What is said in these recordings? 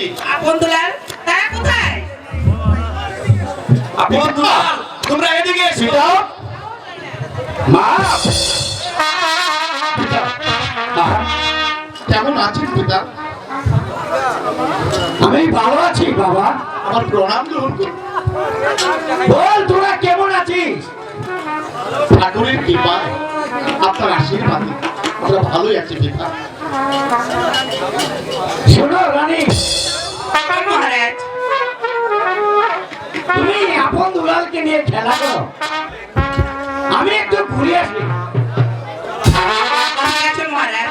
বলছি আপন দুলাল তারা কোথায়? আপন দুলাল তোমরা এদিকে এসো। মা। কেমন আছিস পিতা? আমি ভালো আছি বাবা। আমার প্রণাম গ্রহণ করুন। বল তোরা কেমন আছিস? ঠাকুরের কৃপায় আপনার আশীর্বাদে আমরা ভালোই আছি পিতা। শোনো রানী। মহারাজ। তুমি আপন দুলালকে নিয়ে খেলা করো। আমি একটু ঘুরে আসি। মহারাজ।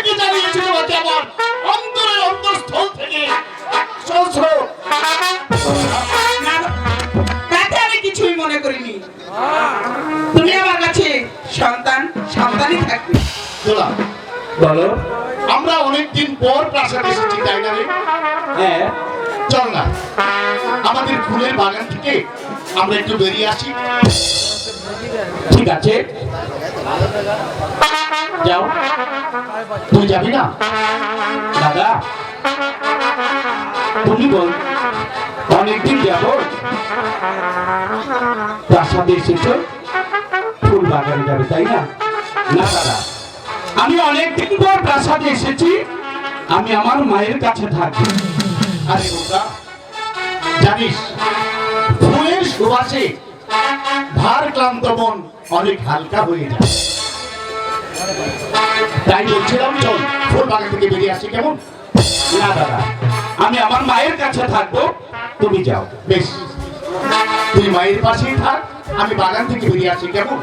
থেকে আমরা একটু বেরিয়ে আসি। ঠিক আছে। যাও। তুই যাবি না? দাদা। তুমি বল, অনেকদিন যাব? প্রাসাদে এসেছ? ফুল বাগানে যাবে, তাই না? না, দাদা। আমি অনেকদিন পর প্রাসাদে এসেছি। আমি আমার মায়ের কাছে থাকি। আরে জানিস সুবাসে ভার ক্লান্ত মন অনেক হালকা হয়ে যায়। তাই বলছিলাম চল ফুল বাগান থেকে বেরিয়ে আসি কেমন? না দাদা আমি আমার মায়ের কাছে থাকব তুমি যাও বেশ। তুই মায়ের পাশেই থাক আমি বাগান থেকে বেরিয়ে আসি কেমন?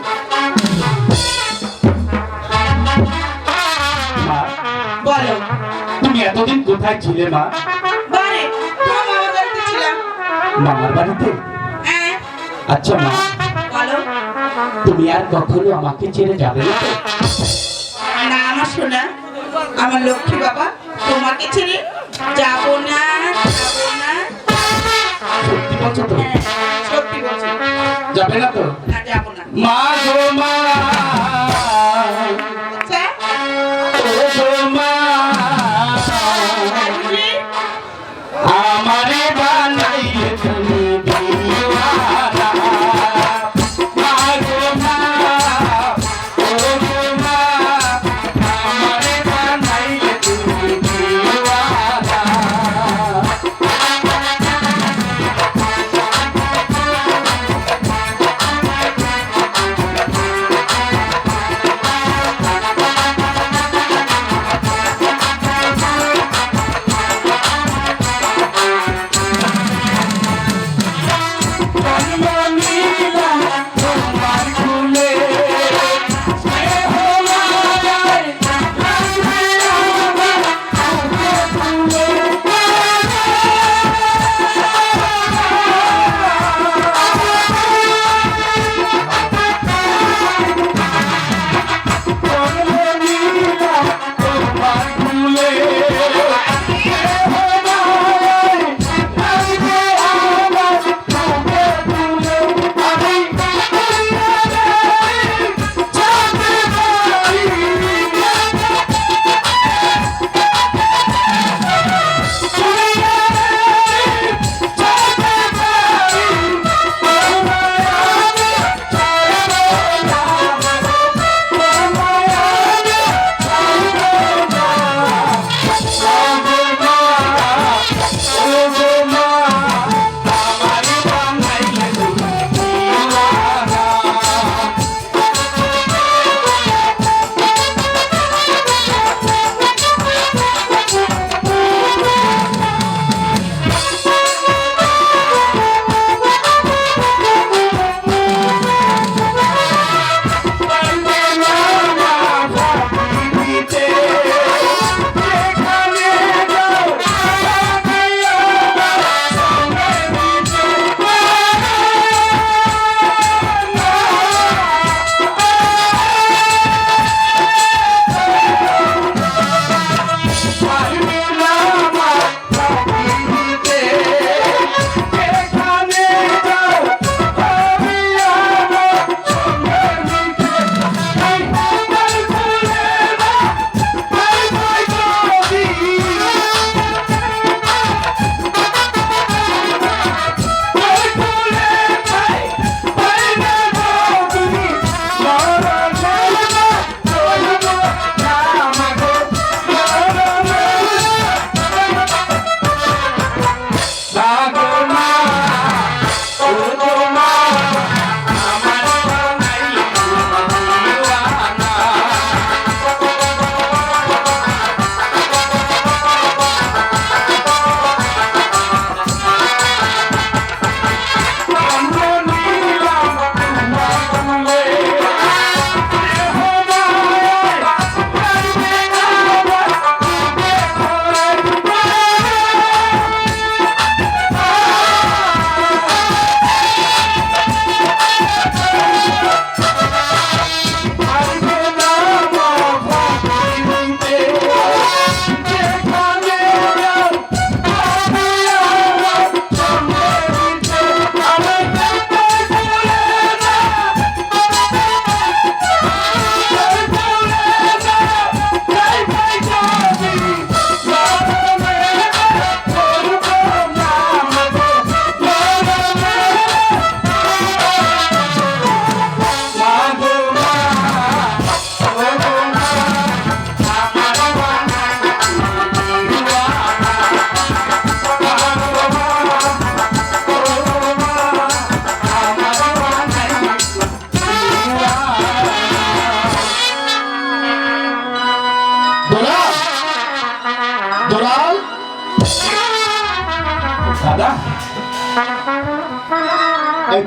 বলো। তুমি এতদিন কোথায় ছিলে মা? মামার বাড়িতে? আচ্ছা মা। বলো তুমি আর কখনো আমাকে ছেড়ে যাবে না না আমার শোনা আমার লক্ষ্মী বাবা তোমাকে ছেড়ে যাব না যাব না। সত্যি বলছো তো? হ্যাঁ, সত্যি বলছো। যাবে না তো?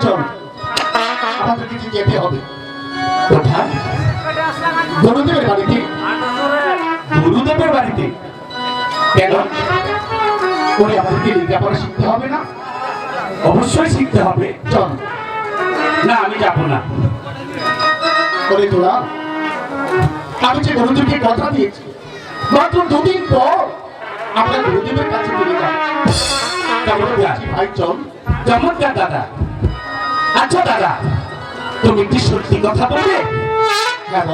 চল কিছু যেতে হবে। গুরুদেবের বাড়িতে। গুরুদেবের বাড়িতে। কেন? করে আমাদেরকে লেখাপড়া শিখতে হবে না? অবশ্যই শিখতে হবে। চল। না, আমি যাব না। করে তোরা, আমি যে গুরুদেবকে কথা দিয়েছি, মাত্র দুদিন পর আমরা গুরুদেবের কাছে চলে তারপরে ভাই, চল। চমৎকার দাদা। আচ্ছা দাদা, তুমি কি সত্যি কথা বলবে? হ্যাঁ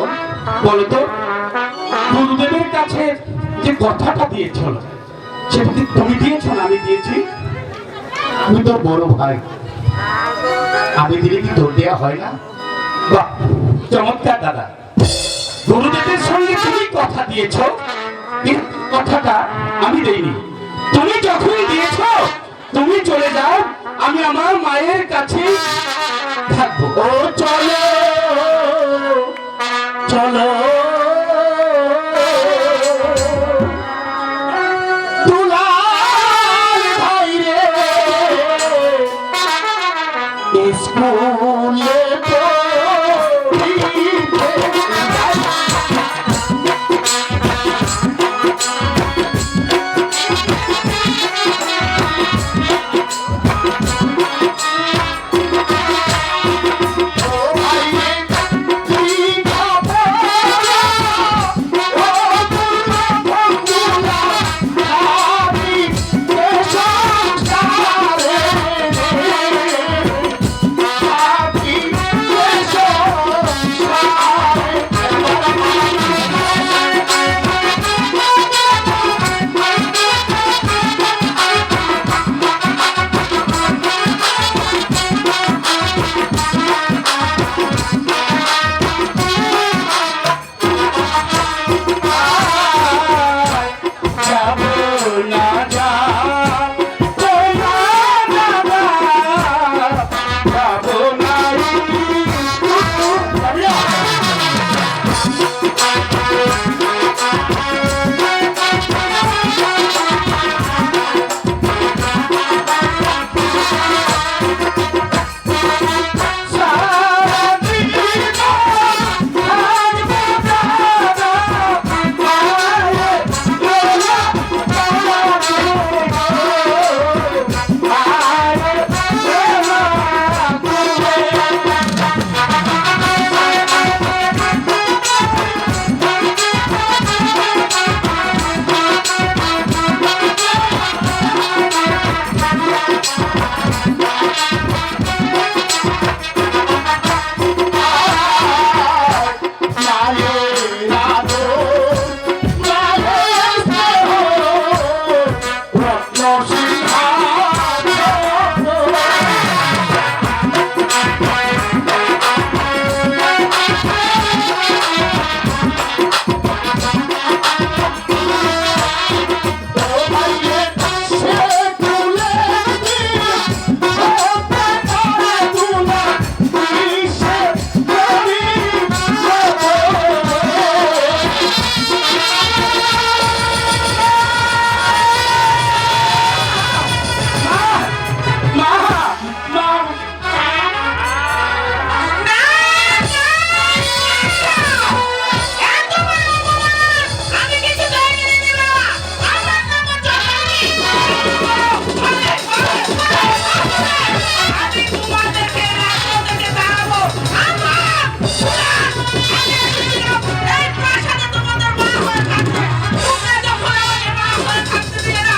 গুরুদেবের কাছে যে কথাটা সেটা কি তুমি না আমি দিয়েছি? তোর বড় ভাই। আমি দিলে কি তোর দেওয়া হয় না? বাহ, চমৎকার, দাদা। গুরুদেবের সঙ্গে তুমি কথা দিয়েছ কথাটা আমি দেইনি। তুমি যখনই দিয়েছ, তুমি চলে যাও আমি আমার মায়ের কাছে থাকব। ও